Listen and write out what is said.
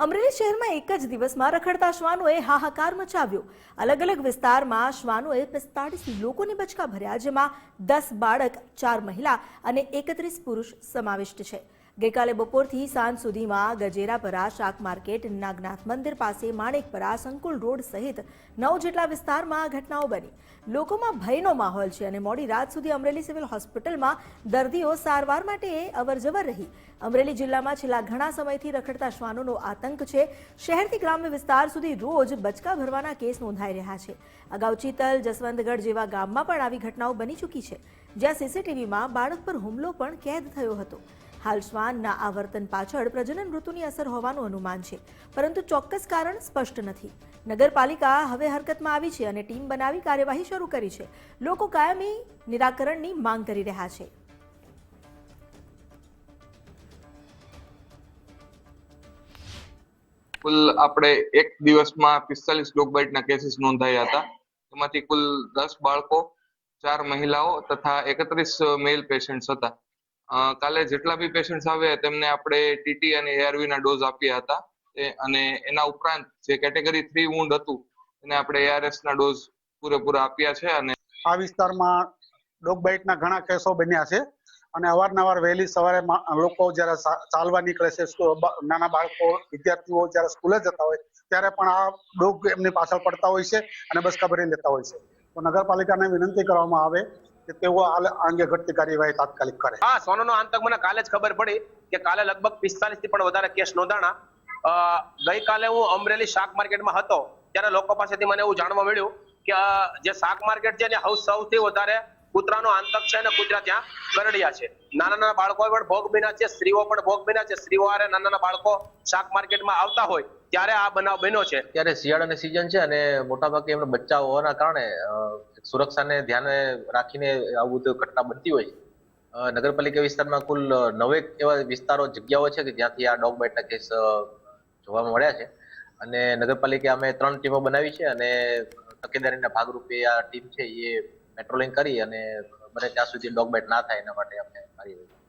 અમરેલી શહેરમાં એક જ દિવસમાં રખડતા શ્વાનોએ હાહાકાર મચાવ્યો. અલગ અલગ વિસ્તારમાં શ્વાનોએ પિસ્તાળીસ લોકોને બચકા ભર્યા, જેમાં દસ બાળક, ચાર મહિલા અને એકત્રીસ પુરુષ સમાવિષ્ટ છે. ગઈકાલે બપોરથી સાંજ સુધીમાં ગજેરાપરા શાક માર્કેટ, નાગનાથ મંદિર પાસે માણેકપરા સંકુલ રોડ સહિત નવ જેટલા વિસ્તારમાં આ ઘટનાઓ બની. લોકોમાં ભયનો માહોલ છે અને મોડી રાત સુધી અમરેલી સિવિલ હોસ્પિટલમાં દર્દીઓ સારવાર માટે અવરજવર રહી. અમરેલી જિલ્લામાં છેલ્લા ઘણા સમયથી રખડતા શ્વાનોનો આતંક છે. શહેરથી ગ્રામ્ય વિસ્તાર સુધી રોજ બચકા ભરવાના કેસ નોંધાઈ રહ્યા છે. અગાઉ ચિતલ જસવંતગઢ જેવા ગામમાં પણ આવી ઘટનાઓ બની ચૂકી છે. જ્યાં સીસીટીવીમાં બાળક પર હુમલો પણ કેદ થયો હતો. હાલ શ્વાનના આ પાછળ પ્રજનન ઋતુની અસર હોવાનું અનુમાન છે, પરંતુ ચોક્કસ કારણ સ્પષ્ટ નથી. નગરપાલિકા હવે હરકતમાં આવી છે અને ટીમ બનાવી કાર્યવાહી શરૂ કરી છે. લોકો કાયમી નિરાકરણની માંગ કરી રહ્યા છે. કુલ આપણે એક દિવસમાં પિસ્તાલીસ ડોગબાઇટના કેસીસ નોંધાયા હતા. એમાંથી કુલ દસ બાળકો, ચાર મહિલાઓ તથા એકત્રીસ મેલ પેશન્ટ્સ હતા. કાલે જેટલા બી પેશન્ટ્સ આવ્યા તેમને આપણે ટીટી અને એઆરવી ના ડોઝ આપ્યા હતા. અને એના ઉપરાંત જે કેટેગરી થ્રી વુન્ડ હતું, એને આપણે એઆરએસ ના ડોઝ પૂરેપૂરા આપ્યા છે અને આ વિસ્તારમાં ડોગ બાઇટના ઘણા કેસો બન્યા છે. અને અવારનવાર વહેલી સવારે લોકો જ્યારે ચાલવા નીકળે છે નાના બાળકો, વિદ્યાર્થીઓ જ્યારે સ્કૂલે જતા હોય, ત્યારે પણ આ ડોગ એમની પાછળ પડતા હોય છે અને બસકા ભરી લેતા હોય છે. તો નગરપાલિકાને વિનંતી કરવામાં આવે કે તેઓ આ અંગે ઘટતી કાર્યવાહી તાત્કાલિક કરે. હા સોનોનો આતંક મને કાલે જ ખબર પડી કે કાલે લગભગ પિસ્તાલીસથી પણ વધારે કેસ નોંધાણા. ગઈકાલે હું અમરેલી શાક માર્કેટમાં હતો ત્યારે લોકો પાસેથી મને એવું જાણવા મળ્યું કે જે શાક માર્કેટ છે ત્યાં સૌથી વધારે કૂતરાનો આતંક છે અને કૂતરા ત્યાં કરડ્યા છે. નાના નાના બાળકો પણ ભોગ બન્યા છે સ્ત્રીઓ પણ ભોગ બન્યા છે. સ્ત્રીઓ આરે નાના નાના બાળકો શાક માર્કેટમાં આવતા હોય ત્યારે આ બનાવ બન્યો છે. ત્યારે શિયાળાની સિઝન છે અને મોટાભાગે એમના બચ્ચા હોવાના કારણે સુરક્ષાને ધ્યાને રાખીને આવું બધું ઘટના બનતી હોય. છે નગરપાલિકા વિસ્તારમાં કુલ નવેક એવા વિસ્તારો, જગ્યાઓ છે કે જ્યાંથી આ ડોગ બાઇટના કેસ જોવા મળ્યા છે. અને નગરપાલિકા અમે ત્રણ ટીમો બનાવી છે અને તકેદારીના ભાગરૂપે આ ટીમ છે એ પેટ્રોલિંગ કરી અને બને ત્યાં સુધી ડોગ બાઇટ ના થાય એના માટે અમે કાર્યવાહી